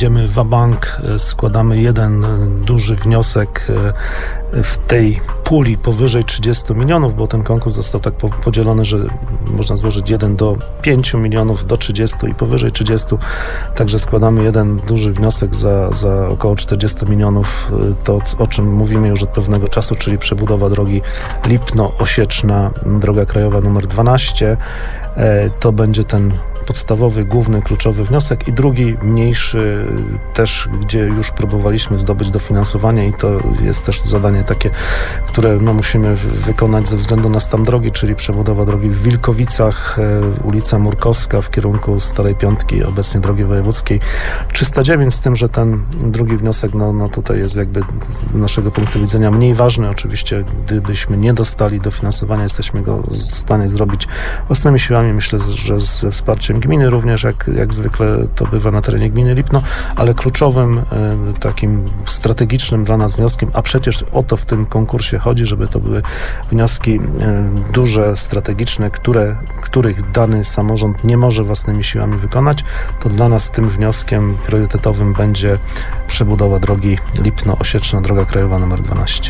idziemy w bank, składamy jeden e, duży wniosek e, w tej puli powyżej 30 milionów, bo ten konkurs został tak po- podzielony, że można złożyć 1 do 5 milionów, do 30 i powyżej 30. Także składamy jeden duży wniosek za, za około 40 milionów. E, To, o czym mówimy już od pewnego czasu, czyli przebudowa drogi Lipno-Osieczna, droga krajowa numer 12. E, To będzie ten podstawowy, główny, kluczowy wniosek i drugi, mniejszy, też gdzie już próbowaliśmy zdobyć dofinansowanie i to jest też zadanie takie, które no, musimy wykonać ze względu na stan drogi, czyli przebudowa drogi w Wilkowicach, e, ulica Murkowska w kierunku Starej Piątki, obecnie drogi wojewódzkiej 309, z tym, że ten drugi wniosek, no, no tutaj jest jakby z naszego punktu widzenia mniej ważny. Oczywiście, gdybyśmy nie dostali dofinansowania, jesteśmy go w stanie zrobić własnymi siłami. Myślę, że ze wsparciem gminy również, jak, jak zwykle to bywa na terenie gminy Lipno, ale kluczowym, e, takim strategicznym dla nas wnioskiem, a przecież o to w tym konkursie chodzi, żeby to były wnioski e, duże, strategiczne, które, których dany samorząd nie może własnymi siłami wykonać, to dla nas tym wnioskiem priorytetowym będzie przebudowa drogi Lipno-Osieczna, droga krajowa nr 12.